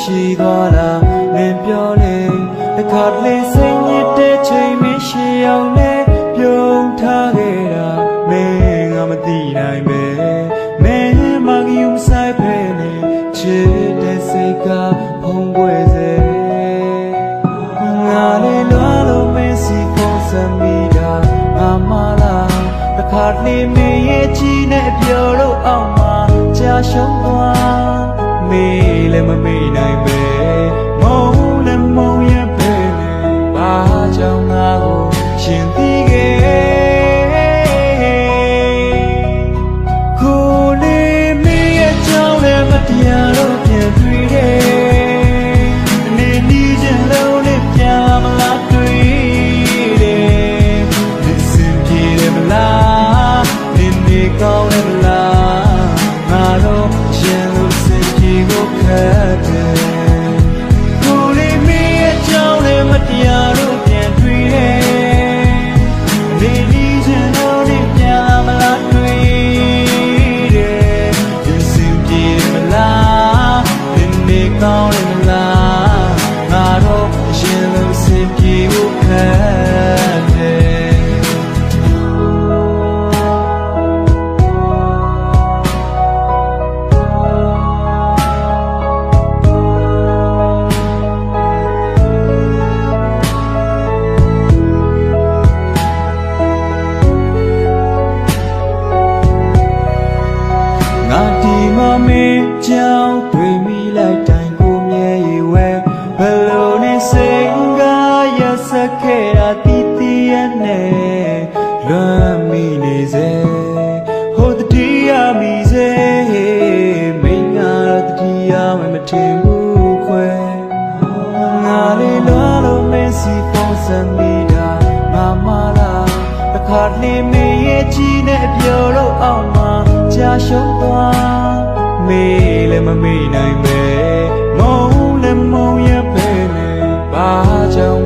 ရှိသွားတာလင်းပြောလေတစ်ခါတလေစိတ်ညစ်တဲ့ချိန်မရှိအောင်လေပြုံးထားခဲ့တာမင်းငါမသိနိုင်ပဲမင်းမကယူဆိုင်ဖဲနေချစ်တဲ့စိတ်ကဖုံးပွဲစေငါလေးလွားလို့မင်းစီဖုံးစမိတာငါမလားတစ်ခါတလေမင်းရဲ့ချီနဲ့ပြောလို့အောင်မှာကြာရှုံးသွား မေးလည်းမမေးနိုင်ပဲ ကို ဒီမမင်းကြောင့်တွေ့မိလိုက်တိုင်းကိုမြဲရဝဲဘယ်လိုနဲ့စိတ်ကရစခဲ့တာတီးတီးရနဲ့လွမ်းမိနေစေဟိုတတိယမိစေမင်းငါတတိယမမထင်ဘူးခွဲငါလေးလွားလို့မင်းစီဖုံးစမိတာငါမလားတစ်ခါတလေမင်းရဲ့ချီနဲ့ပြောလို့အောင်မှာကြာရှုံးသွား မေးလည်းမမေးနိုင်ပဲမုန်းလည်းမုန်းရပဲလေဘာကြောင့်ငါကို